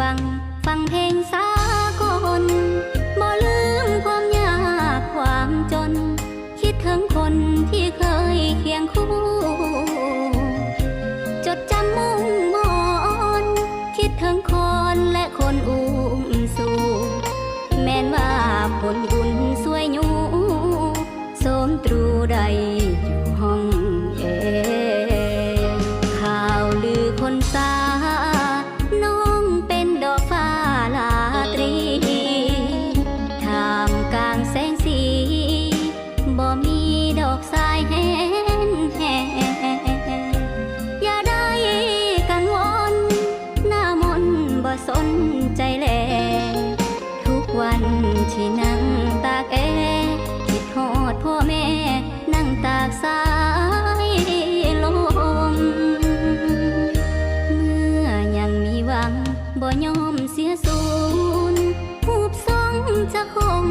วัง ฟังเพลงสากลบ่ลืมความยากความจน คิดถึงคนที่เคยเคียงคู่ จดจำมุ่งมอนคิดถึงคนและคนอุ้มสู่แม้นว่าผลบุญสวยอยู่ สมตรูใดอยู่ ใจแล ทุกวันที่นั่งตากแอคิดทอดพ่อแม่ นั่งตากสายลมเมื่อยังมีหวังบ่ยอมเสียสูญรูปทรงจะคง